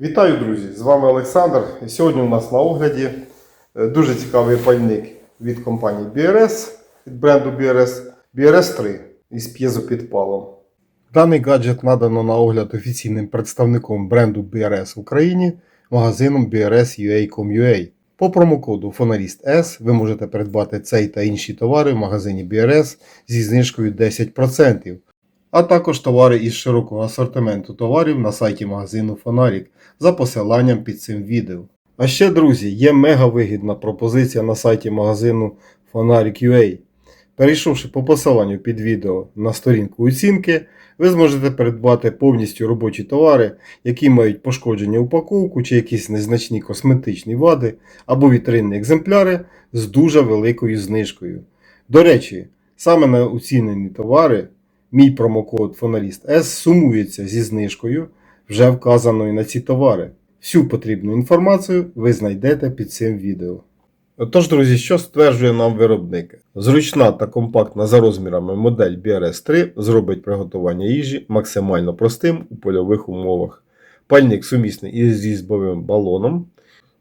Вітаю, друзі! З вами Олександр. Сьогодні у нас на огляді е, дуже цікавий пальник від компанії BRS, від бренду BRS, BRS 3 із п'єзопідпалом. Даний гаджет надано на огляд офіційним представником бренду BRS в Україні, магазином BRS.ua.com.ua. По промокоду Фонаріст S ви можете придбати цей та інші товари в магазині BRS зі знижкою 10%, а також товари із широкого асортименту товарів на сайті магазину Фонарік за посиланням під цим відео. А ще, друзі, є мега вигідна пропозиція на сайті магазину Фонарик.ua. Перейшовши по посиланню під відео на сторінку оцінки, ви зможете придбати повністю робочі товари, які мають пошкодження упаковку чи якісь незначні косметичні вади або вітринні екземпляри з дуже великою знижкою. До речі, саме на оцінені товари мій промокод Фоналіст S сумується зі знижкою, вже вказаною на ці товари. Всю потрібну інформацію ви знайдете під цим відео. Отож, друзі, що стверджує нам виробник? Зручна та компактна за розмірами модель BRS 3 зробить приготування їжі максимально простим у польових умовах. Пальник сумісний із різьбовим балоном.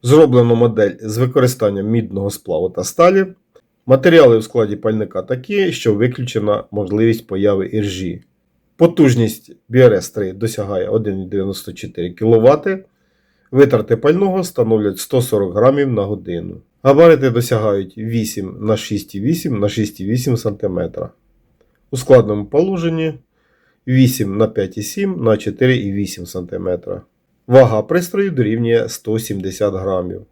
Зроблено модель з використанням мідного сплаву та сталі. Матеріали у складі пальника такі, що виключена можливість появи іржі. Потужність BRS 3 досягає 1,94 кВт. Витрати пального становлять 140 грамів на годину. Габарити досягають 8 на 6,8 на 6,8 см. У складному положенні 8 на 5,7 на 4,8 см. Вага пристрою дорівнює 170 грамів.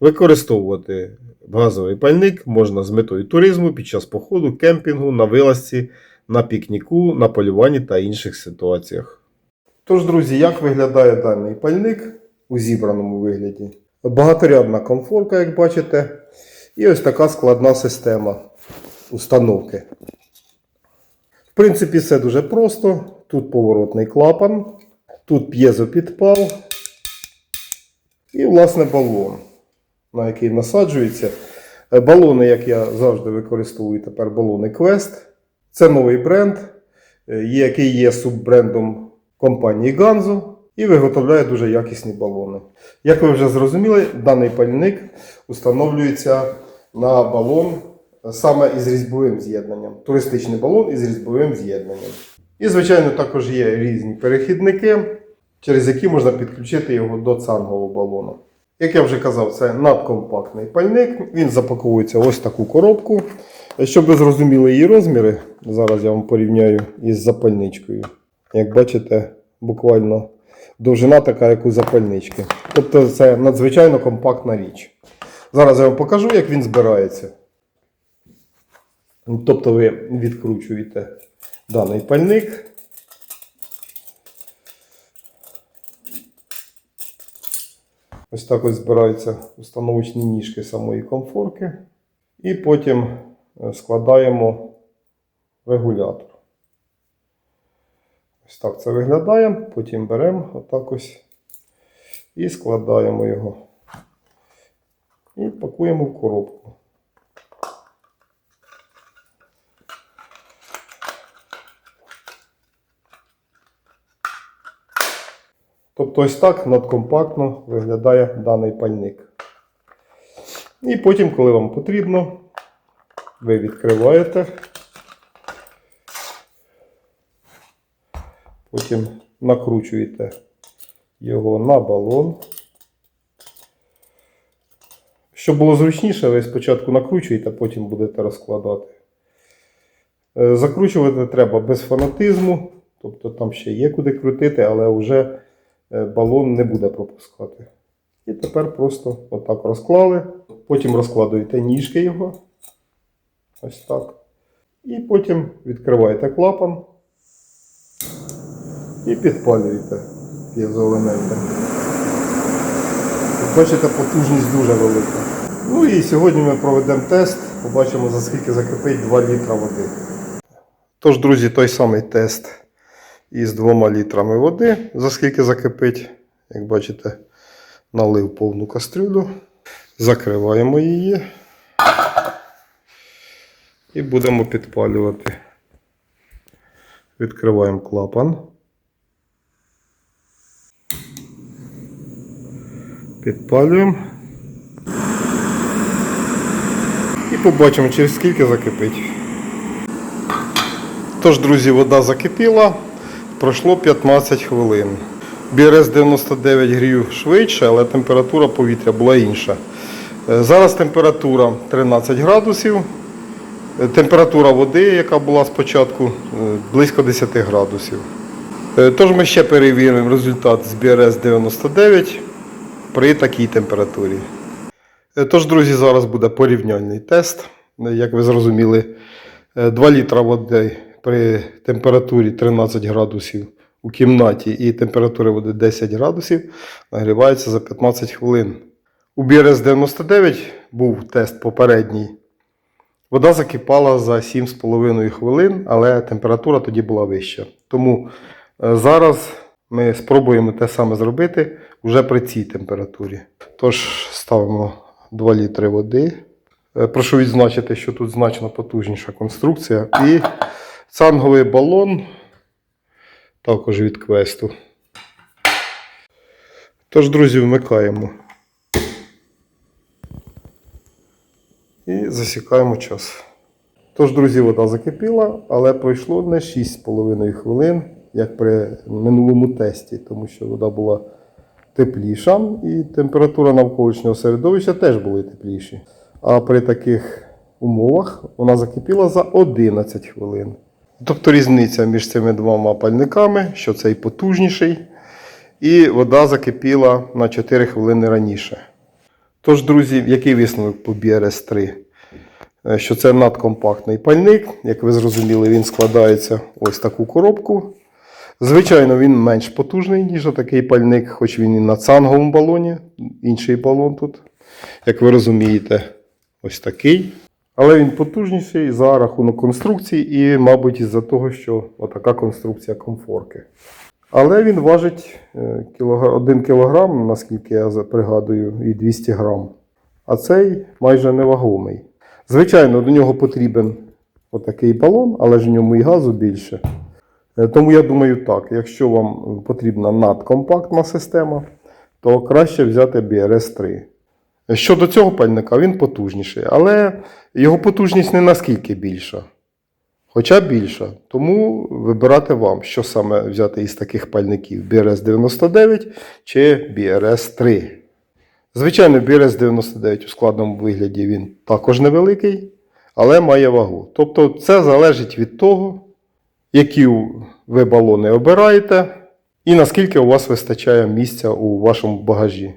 Використовувати газовий пальник можна з метою туризму під час походу, кемпінгу, на вилазці, на пікніку, на полюванні та інших ситуаціях. Тож, друзі, як виглядає даний пальник у зібраному вигляді? Багаторядна комфорка, як бачите, і ось така складна система установки. В принципі, все дуже просто. Тут поворотний клапан, тут п'єзопідпал і, власне, балон, на який насаджується. Е, Балони, як я завжди використовую тепер балони Quest. Це новий бренд, е, який є суббрендом компанії Ganzo і виготовляє дуже якісні балони. Як ви вже зрозуміли, даний пальник установлюється на балон саме із різьбовим з'єднанням. Туристичний балон із різьбовим з'єднанням. І, звичайно, також є різні перехідники, через які можна підключити його до цангового балону. Як я вже казав, це надкомпактний пальник. Він запаковується ось таку коробку. Щоб ви зрозуміли її розміри, зараз я вам порівняю із запальничкою. Як бачите, буквально довжина така, як у запальнички. Тобто це надзвичайно компактна річ. Зараз я вам покажу, як він збирається. Тобто ви відкручуєте даний пальник. Ось так ось збираються установочні ніжки самої комфорки. І потім е, складаємо регулятор. Ось так це виглядає. Потім беремо отак ось і складаємо його. І пакуємо в коробку. Ось так надкомпактно виглядає даний пальник. І потім, коли вам потрібно, ви відкриваєте. Потім накручуєте його на балон. Щоб було зручніше, ви спочатку накручуєте, потім будете розкладати. Е, Закручувати треба без фанатизму, тобто там ще є куди крутити, але вже балон не буде пропускати. І тепер просто отак розклали. Потім розкладуєте ніжки його. Ось так. І потім відкриваєте клапан і підпалюєте п'єзоелементи. Бачите, потужність дуже велика. Ну і сьогодні ми проведемо тест, побачимо за скільки закипить 2 літра води. Тож, друзі, той самий тест із 2 літрами води, за скільки закипить. Як бачите, налив повну кастрюлю. Закриваємо її і будемо підпалювати. Відкриваємо клапан. Підпалюємо. І побачимо, через скільки закипить. Тож, друзі, вода закипіла. Пройшло 15 хвилин. BRS 99 грів швидше, але температура повітря була інша. Е, Зараз температура 13 градусів. Е, Температура води, яка була спочатку, е, близько 10 градусів. Тож ми ще перевіримо результат з BRS 99 при такій температурі. Тож, друзі, зараз буде порівняльний тест. Як ви зрозуміли, е, 2 літра води при температурі 13 градусів у кімнаті і температура води 10 градусів нагрівається за 15 хвилин. У BRS 99 був тест попередній. Вода закипала за 7,5 хвилин, але температура тоді була вища. Тому е, зараз ми спробуємо те саме зробити вже при цій температурі. Тож ставимо 2 літри води. Е, Прошу відзначити, що тут значно потужніша конструкція. І цанговий балон також від квесту. Тож, друзі, вмикаємо. І засікаємо час. Тож, друзі, вода закипіла, але пройшло не 6,5 хвилин, як при минулому тесті, тому що вода була тепліша і температура навколишнього середовища теж були тепліші. А при таких умовах вона закипіла за 11 хвилин. Тобто різниця між цими двома пальниками, що цей потужніший, і вода закипіла на 4 хвилини раніше. Тож, друзі, який висновок по BRS 3? Е, Що це надкомпактний пальник. Як ви зрозуміли, він складається ось таку коробку. Звичайно, він менш потужний, ніж такий пальник, хоч він і на цанговому балоні, інший балон тут. Як ви розумієте, ось такий. Але він потужніший за рахунок конструкції і, мабуть, із-за того, що отака конструкція комфорки. Але він важить 1 кг, наскільки я пригадую, і 200 грам. А цей майже невагомий. Звичайно, до нього потрібен отакий балон, але ж в ньому і газу більше. Е, Тому я думаю так, якщо вам потрібна надкомпактна система, то краще взяти BRS 3. Щодо цього пальника, він потужніший, але його потужність не наскільки більша. Хоча більша. Тому вибирати вам, що саме взяти із таких пальників BRS 99 чи BRS 3. Звичайно, BRS 99 у складному вигляді він також невеликий, але має вагу. Тобто це залежить від того, які ви балони обираєте, і наскільки у вас вистачає місця у вашому багажі.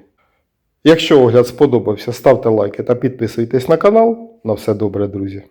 Якщо огляд сподобався, ставте лайки та підписуйтесь на канал. На все добре, друзі!